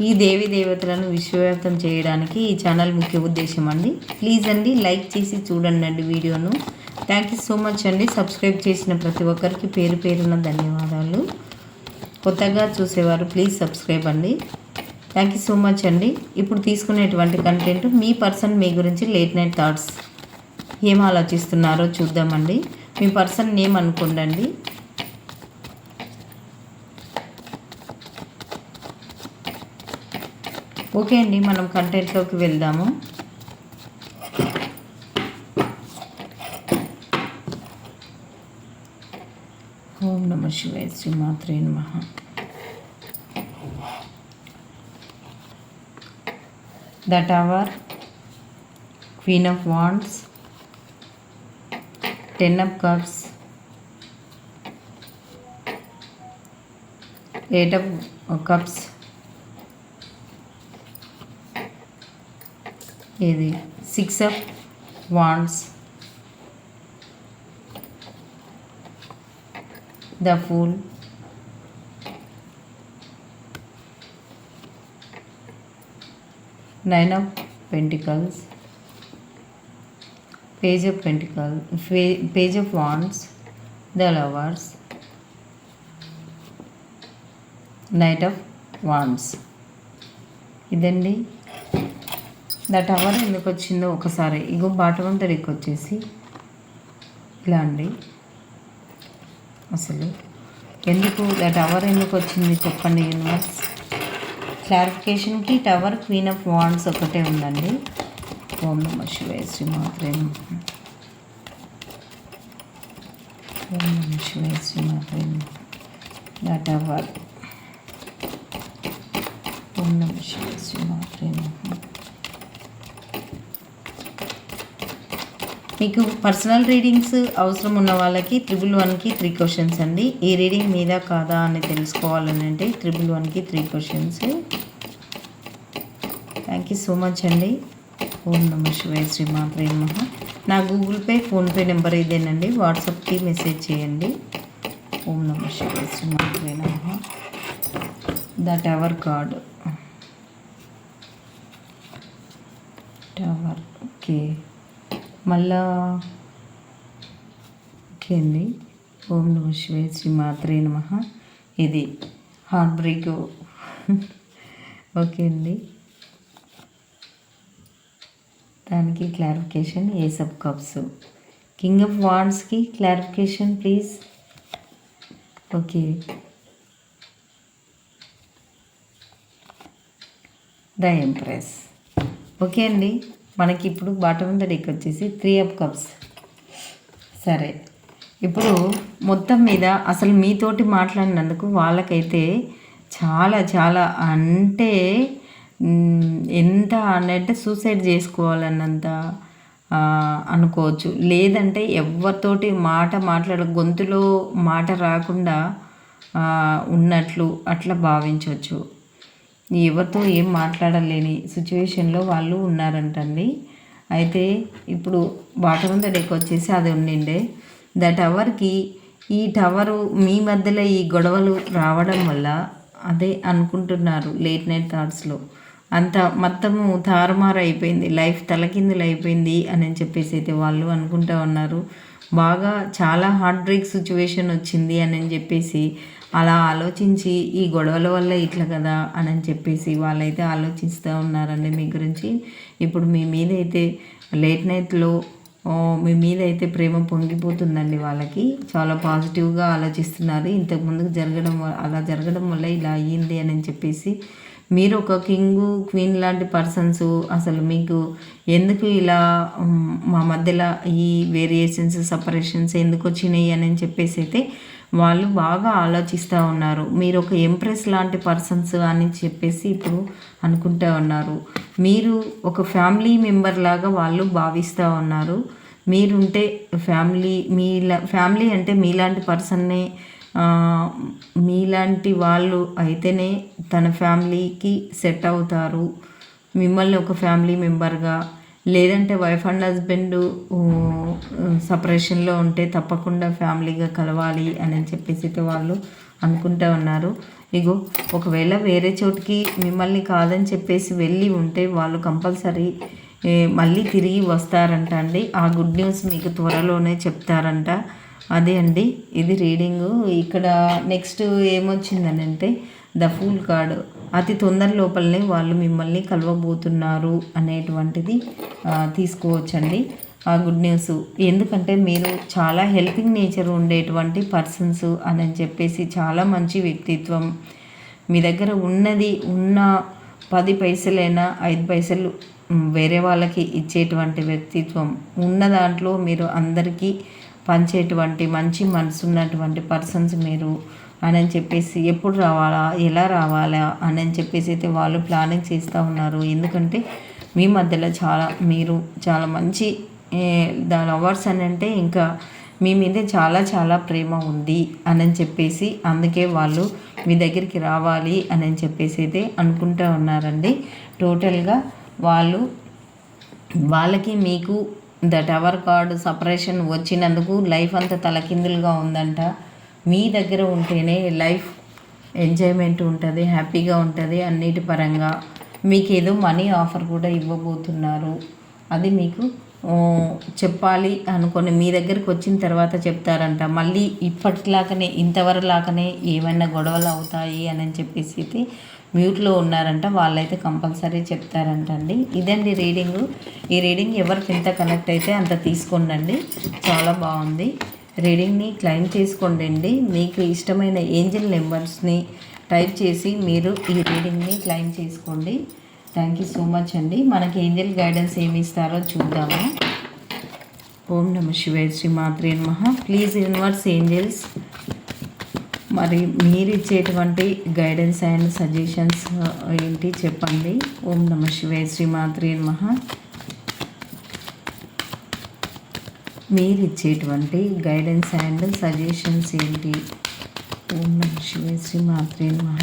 ఈ దేవి దేవతలను విశ్వవ్యాప్తం చేయడానికి ఈ ఛానల్ ముఖ్య ఉద్దేశం అండి. ప్లీజ్ అండి లైక్ చేసి చూడండి అండి వీడియోను. థ్యాంక్ యూ సో మచ్ అండి. సబ్స్క్రైబ్ చేసిన ప్రతి ఒక్కరికి పేరు పేరున ధన్యవాదాలు. కొత్తగా చూసేవారు ప్లీజ్ సబ్స్క్రైబ్ అండి. థ్యాంక్ యూ సో మచ్ అండి. ఇప్పుడు తీసుకునేటువంటి కంటెంట్ మీ పర్సన్ మీ గురించి లేట్ నైట్ థాట్స్ ఏం ఆలోచిస్తున్నారో చూద్దామండి. మీ పర్సన్ నేమ్ అనుకోండి ఓకే అండి మనం కంటెంట్లోకి వెళ్దాము. ఓం నమ శివాయ శ్రీ మాత్రే నమ. The tower queen of wands ten of cups eight of cups ఇది six of wands the fool nine of pentacles page of pentacle page of wands the lovers knight of wands ఇదండి దట్ టవర్ ఎందుకు వచ్చిందో ఒకసారి. ఇగో bottom అంతా వచ్చేసి ఇలా అండి. అసలు ఎందుకు దట్ టవర్ ఎందుకు వచ్చింది చెప్పండి యూనివర్స్. క్లారిఫికేషన్కి టవర్ క్వీన్ ఆఫ్ వాండ్స్ ఒకటే ఉందండి. ఓం నమ శివాయ శ్రీ మాత్రే ఓం నమ శివాయ శ్రీ మాత్రే నమః. టవర్. ఓం నమ శివాయ శ్రీ మాత్రే నమః. మీకు పర్సనల్ రీడింగ్స్ అవసరం ఉన్న వాళ్ళకి త్రిబుల్ వన్కి త్రీ క్వశ్చన్స్ అండి. ఈ రీడింగ్ మీద కాదా అని తెలుసుకోవాలని అంటే త్రిబుల్ వన్కి three questions thank you so much అండి. ఓం నమ శివాయ శ్రీ మాత్రే నమః. నా గూగుల్ పే ఫోన్పే నెంబర్ ఇదేనండి. వాట్సాప్కి మెసేజ్ చేయండి. ఓం నమ శివాయ శ్రీ మాత్రే నమ. The tower card tower okay మళ్ళా ఓకే అండి. ఓం నమ శివే శ్రీ మాత్రే నమ. ఇది హార్ట్ బ్రేక్. ఓకే అండి. దానికి clarification a sub cups. King of వాండ్స్కి clarification please. Okay. The empress. Okay అండి. మనకి ఇప్పుడు బాటమ్ డెక్ వచ్చేసి త్రీ అప్ కప్స్ సరే. ఇప్పుడు మొత్తం మీద అసలు మీతోటి మాట్లాడినందుకు వాళ్ళకైతే చాలా చాలా అంటే ఎంత అంటే సూసైడ్ చేసుకోవాలన్నంత అనుకోవచ్చు. లేదంటే ఎవరితోటి మాట మాట్లాడ గొంతులో మాట రాకుండా ఉన్నట్లు అట్లా భావించవచ్చు ఎవరితో ఏం మాట్లాడలేని సిచ్యువేషన్లో వాళ్ళు ఉన్నారంటండి. అయితే ఇప్పుడు బాటం డెక్ వచ్చేసి అది ఉండిండే. ద టవర్కి ఈ టవరు మీ మధ్యలో ఈ గొడవలు రావడం వల్ల అదే అనుకుంటున్నారు లేట్ నైట్ థాట్స్లో. అంత మొత్తము తారుమారు అయిపోయింది. లైఫ్ తలకిందులు అయిపోయింది అని చెప్పేసి అయితే వాళ్ళు అనుకుంటా ఉన్నారు. బాగా చాలా హార్ట్ బ్రేక్ సిచ్యువేషన్ వచ్చింది అని చెప్పేసి అలా ఆలోచించి ఈ గొడవల వల్ల ఇట్లా కదా అని చెప్పేసి వాళ్ళైతే ఆలోచిస్తూ ఉన్నారండి మీ గురించి. ఇప్పుడు మీ మీద అయితే లేట్ నైట్లో మీ మీద అయితే ప్రేమ పొంగిపోతుందండి వాళ్ళకి. చాలా పాజిటివ్గా ఆలోచిస్తున్నారు. ఇంతకుముందుకు జరగడం అలా జరగడం వల్ల ఇలా అయ్యింది అని చెప్పేసి మీరు ఒక కింగ్ క్వీన్ లాంటి పర్సన్స్ అసలు మీకు ఎందుకు ఇలా మా మధ్యలో ఈ వేరియేషన్స్ సపరేషన్స్ ఎందుకు వచ్చినాయి అని చెప్పేసి అయితే వాళ్ళు బాగా ఆలోచిస్తూ ఉన్నారు. మీరు ఒక ఎంప్రెస్ లాంటి పర్సన్స్ అని చెప్పేసి ఇప్పుడు అనుకుంటూ ఉన్నారు. మీరు ఒక ఫ్యామిలీ మెంబర్ లాగా వాళ్ళు భావిస్తూ ఉన్నారు. మీరుంటే ఫ్యామిలీ మీ ఫ్యామిలీ అంటే మీలాంటి పర్సన్నే మీలాంటి వాళ్ళు అయితేనే తన ఫ్యామిలీకి సెట్ అవుతారు. మిమ్మల్ని ఒక ఫ్యామిలీ మెంబర్గా లేదంటే వైఫ్ అండ్ హస్బెండ్ సపరేషన్లో ఉంటే తప్పకుండా ఫ్యామిలీగా కలవాలి అని చెప్పేసి అయితే వాళ్ళు అనుకుంటూ ఉన్నారు. ఇగో ఒకవేళ వేరే చోటికి మిమ్మల్ని కాదని చెప్పేసి వెళ్ళి ఉంటే వాళ్ళు కంపల్సరీ మళ్ళీ తిరిగి వస్తారంట అండి ఆ గుడ్ న్యూస్ మీకు త్వరలోనే చెప్తారంట. అదే అండి ఇది రీడింగు. ఇక్కడ నెక్స్ట్ ఏమొచ్చిందని అంటే ద ఫూల్ కార్డ్. అతి తొందర లోపలనే వాళ్ళు మిమ్మల్ని కలవబోతున్నారు అనేటువంటిది తీసుకోవచ్చండి. ఆ గుడ్ న్యూస్. ఎందుకంటే మీరు చాలా హెల్పింగ్ నేచర్ ఉండేటువంటి పర్సన్స్ అని చెప్పేసి చాలా మంచి వ్యక్తిత్వం. మీ దగ్గర ఉన్నది ఉన్న పది పైసలైనా ఐదు పైసలు వేరే వాళ్ళకి ఇచ్చేటువంటి వ్యక్తిత్వం. ఉన్న దాంట్లో మీరు అందరికీ పంచేటువంటి మంచి మనసు ఉన్నటువంటి పర్సన్స్ మీరు అని చెప్పేసి ఎప్పుడు రావాలా ఎలా రావాలా అని చెప్పేసి అయితే వాళ్ళు ప్లానింగ్ చేస్తూ ఉన్నారు. ఎందుకంటే మీ మధ్యలో చాలా మీరు చాలా మంచి దాని అవర్స్ లవర్స్ అని అంటే ఇంకా మీ మీద చాలా చాలా ప్రేమ ఉంది అని చెప్పేసి అందుకే వాళ్ళు మీ దగ్గరికి రావాలి అని చెప్పేసి అయితే అనుకుంటూ ఉన్నారండి. టోటల్గా వాళ్ళు వాళ్ళకి మీకు ద టవర్ కార్డు సపరేషన్ వచ్చినందుకు లైఫ్ అంతా తలకిందులుగా ఉందంట. మీ దగ్గర ఉంటేనే లైఫ్ ఎంజాయ్మెంట్ ఉంటుంది హ్యాపీగా ఉంటుంది అన్నిటి పరంగా. మీకు ఏదో మనీ ఆఫర్ కూడా ఇవ్వబోతున్నారు. అది మీకు చెప్పాలి అనుకొని మీ దగ్గరికి వచ్చిన తర్వాత చెప్తారంట. మళ్ళీ ఇప్పటిలాగానే ఇంతవరలాగానే ఏమైనా గొడవలు అవుతాయి అని చెప్పేసి అయితే మ్యూట్లో ఉన్నారంట. వాళ్ళైతే కంపల్సరీ చెప్తారంట అండి ఇదండి రీడింగు. ఈ రీడింగ్ ఎవరికి ఎంత కనెక్ట్ అయితే అంత తీసుకోండి చాలా బాగుంది. రీడింగ్ని క్లైమ్ చేసుకోండి అండి మీకు ఇష్టమైన ఏంజిల్ నెంబర్స్ని టైప్ చేసి మీరు ఈ రీడింగ్ని క్లైమ్ చేసుకోండి. థ్యాంక్ యూ సో మచ్ అండి. మనకి ఏంజల్ గైడెన్స్ ఏమి ఇస్తారో చూద్దాము. ఓం నమ శివాయ శ్రీ మాత్రే నమ. ప్లీజ్ యూనివర్స్ ఏంజల్స్ మరి మీరు ఇచ్చేటువంటి గైడెన్స్ అండ్ సజెషన్స్ ఏంటి చెప్పండి. ఓం నమ శివాయ శ్రీ మాత్రే నమ. మీరు ఇచ్చేటువంటి గైడెన్స్ అండ్ సజెషన్స్ ఏంటి? ఓం నమ శివాయ శ్రీ మాత్రే నమ.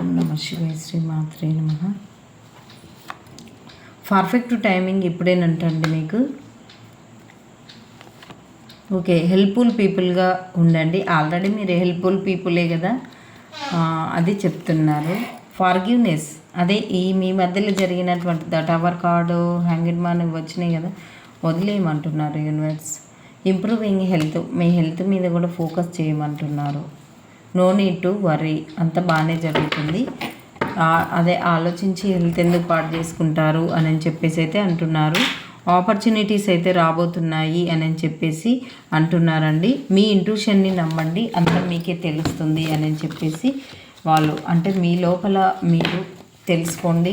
ఓం నమ శివాయ శ్రీ మాత్రే నమ. పర్ఫెక్ట్ టైమింగ్ ఇప్పుడేనంటండి మీకు? ఓకే హెల్ప్ఫుల్ పీపుల్గా ఉండండి. ఆల్రెడీ మీరు హెల్ప్ఫుల్ పీపులే కదా? అది చెప్తున్నారు. ఫార్గివ్నెస్ అదే ఈ మీ మధ్యలో జరిగినటువంటి the tower card hanged man వచ్చినాయి కదా? వదిలేయమంటున్నారు యూనివర్స్ ఇంప్రూవింగ్ హెల్త్ మీ హెల్త్ మీద కూడా ఫోకస్ చేయమంటున్నారు. నో నీడ్ టు వరీ అంత బాగానే జరుగుతుంది. అదే ఆలోచించి హెల్త్ ఎందుకు పాటు చేసుకుంటారు అని చెప్పేసి అయితే అంటున్నారు. ఆపర్చునిటీస్ అయితే రాబోతున్నాయి అని చెప్పేసి అంటున్నారండి. మీ ఇంట్యూషన్ని నమ్మండి. అంతా మీకే తెలుస్తుంది అని చెప్పేసి వాళ్ళు అంటే మీ లోపల మీరు తెలుసుకోండి.